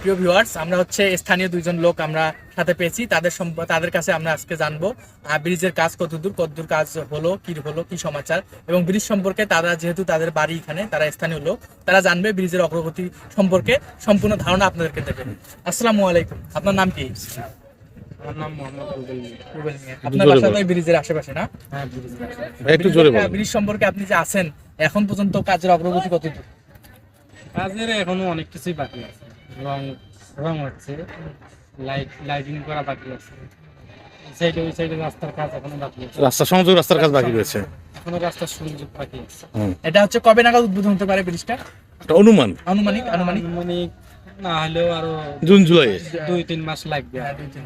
প্রিয় ভিউয়ার্স আমরা হচ্ছে স্থানীয় দুইজন লোক আমরা সাথে পেয়েছি। তাদের তাদের কাছে আমরা আজকে জানব ব্রিজের কাজ কতদূর কতদূর কাজ হলো কি হলো কি সমাচার? এবং ব্রিজ সম্পর্কে তারা যেহেতু তাদের বাড়ি এখানে তারা স্থানীয় লোক তারা জানবে ব্রিজের অগ্রগতি সম্পর্কে সম্পূর্ণ ধারণা আপনাদেরকে দেবে। আসসালামু আলাইকুম। আপনার নাম কি? আমার নাম মোহাম্মদ রুবেল মিয়া। আপনার বাসা তো ব্রিজের আশেপাশে না? হ্যাঁ একটু জোরে বলুন। ব্রিজ সম্পর্কে আপনি যে আছেন এখন পর্যন্ত কাজের অগ্রগতি কতদূর? কাজের এখনও অনেক কিছুই বাকি আছে। রং রং হচ্ছে লাইট লাইটিং করা বাকি আছে। সাইডে ওই সাইডে রাস্তার কাজ এখনও বাকি আছে। রাস্তা সংযোগ রাস্তার কাজ বাকি রয়েছে। এখনও রাস্তার সংযোগ বাকি আছে। এটা হচ্ছে কবে নাগাদ উদ্বোধন হতে পারে ব্রিজটা? একটা অনুমান। আনুমানিক আনুমানিক। মানে না হলেও আরও জুন জুলাই। দুই তিন মাস লাগবে। হ্যাঁ, দুই তিন।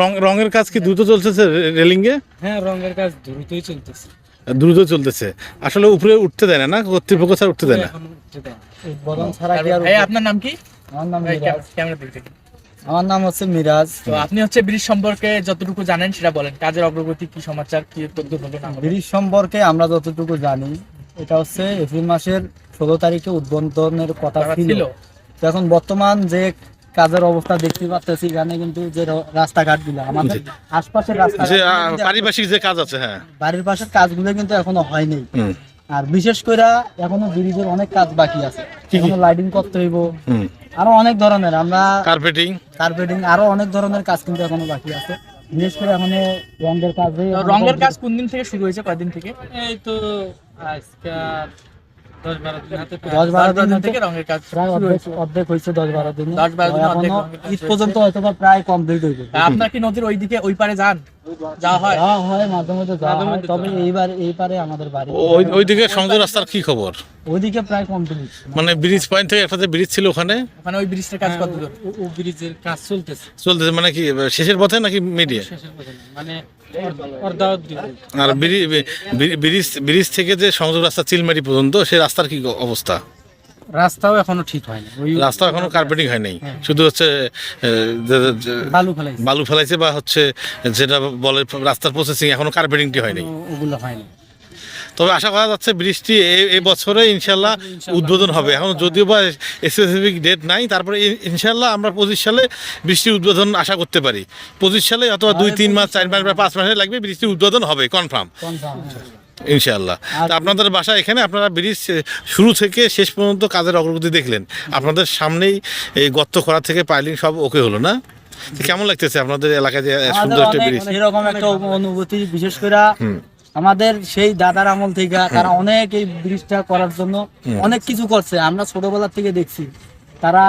রং রঙের কাজ কি দ্রুত চলতেছে রেলিং এ হ্যাঁ রঙের কাজ দ্রুতই চলতেছে। দ্রুত চলতেছে। আসলে উপরে উঠতে দেয় না না? কর্তৃপক্ষ স্যার উঠতে দেয় না? আপনার নাম কি? আমার নাম ভাই, মিরাজ। ক্যাম- ক্যামেরা দিক থেকে। আমার নাম হচ্ছে মিরাজ। তো আপনি হচ্ছে ব্রিজ সম্পর্কে যতটুকু জানেন সেটা বলেন। কাজের অগ্রগতি কি সমাচার কি তথ্য? ব্রিজ সম্পর্কে আমরা যতটুকু জানি এটা হচ্ছে এপ্রিল মাসের ষোলো তারিখে উদ্বোধনের কথা ছিল। এখন বর্তমান যে কাজের অবস্থা দেখতে পাচ্ছি এখানে কিন্তু যে র- রাস্তাঘাটগুলো আমাদের আশপাশের রাস্তা পারিপার্শ্বিক যে কাজ আছে হ্যাঁ। বাড়ির পাশের কাজগুলো কিন্তু এখনও হয়নি। আর বিশেষ করে এখনও ব্রিজের অনেক কাজ বাকি আছে? এখনও লাইটিং করতে হইব। আরও অনেক ধরনের আমরা কার্পেটিং কার্পেটিং আরও অনেক ধরনের কাজ কিন্তু এখনও বাকি আছে। বিশেষ করে এখনও রঙের কাজে রঙের কাজ কোন দিন থেকে শুরু হয়েছে কয়দিন থেকে? এই তো আজকে দশ বারো দিন হাতে পেয়ে দশ বারো দিন দিন থেকে রঙের কাজ প্রায় অর্ধেক হয়েছে। দশ বারো দিন। দশ বারো দিনে অর্ধেক এখনও রঙের কাজ ঈদ পর্যন্ত হয়তো প্রায় কমপ্লিট হইবে আপনার কি নদীর ওইদিকে ওই পারে যান? হয়? হয় হয় ওইদিকে সংযোগ রাস্তার কি খবর? ওইদিকে প্রায় কমপ্লিট মানে ব্রিজ পয়েন্ট থেকে একটা যে ব্রিজ ছিল ওখানে? ওখানে ওই ব্রিজটার কাজ কত দূর ও- ও ব্রিজের কাজ চলতেছে। চলতেছে মানে কি শেষের পথে নাকি মিডিয়া মানে আর ব্রি- ব্রি- ব্রিজ ব্রিজ থেকে যে সংযোগ রাস্তা চিলমারি পর্যন্ত সেই রাস্তার কি অবস্থা? রাস্তাও এখনও ঠিক হয়নি ওই রাস্তা এখনও কার্পেটিং হয় নাই। শুধু হচ্ছে বালু ফেলাইছে। বালু ফেলাইছে বা হচ্ছে যেটা বলে রাস্তার প্রসেসিং এখনও কার্পেটিংটি হয়নি ও- ওগুলো হয়নি তবে আশা করা যাচ্ছে বৃষ্টি এই বছরে ইনশাল্লাহ উদ্বোধন হবে। এখন যদিও বা স্পেসিফিক ডেট নাই তারপরে ইনশাল্লাহ আমরা পঁচিশ সালে বৃষ্টি উদ্বোধন আশা করতে পারি। পঁচিশ সালে অথবা দুই তিন মাস চার মাস বা পাঁচ মাসে লাগবে বৃষ্টি উদ্বোধন হবে কনফার্ম ইনশাল্লাহ তা আপনাদের বাসা এখানে? আপনারা ব্রিজ শুরু থেকে শেষ পর্যন্ত কাজের অগ্রগতি দেখলেন। আপনাদের সামনেই এই গর্ত করা থেকে পাইলিং সব ওকে হলো না? কেমন লাগতেছে আপনাদের এলাকায় যে সুন্দর একটা ব্রিজ? এরকম একটা অনুভূতি বিশেষ করে আমাদের সেই দাদার আমল থেকে তারা অনেক এই ব্রিজটা করার জন্য অনেক কিছু করছে। আমরা ছোটবেলা থেকে দেখছি তারা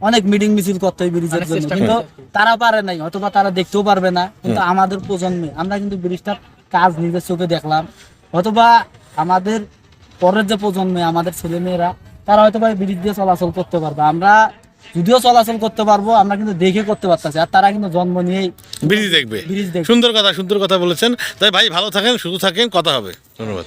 অনেক মিটিং মিছিল করতে হয় ব্রিজের জন্য। কিন্তু তারা পারে নাই অথবা তারা দেখতেও পারবে না। কিন্তু আমাদের প্রজন্মে আমরা কিন্তু ব্রিজটার কাজ নিজের চোখে দেখলাম। অথবা আমাদের পরের যে প্রজন্মে আমাদের ছেলে মেয়েরা তারা হয়তো বা ব্রিজ দিয়ে চলাচল করতে পারবে। আমরা যদিও চলাচল করতে পারব আমরা কিন্তু দেখে করতে পারতেছি আর তারা কিন্তু জন্ম নিয়েই ব্রিজ দেখবে। ব্রিজ দেখবে। সুন্দর কথা সুন্দর কথা বলেছেন। তাই ভাই ভালো থাকেন শুধু থাকেন কথা হবে। ধন্যবাদ।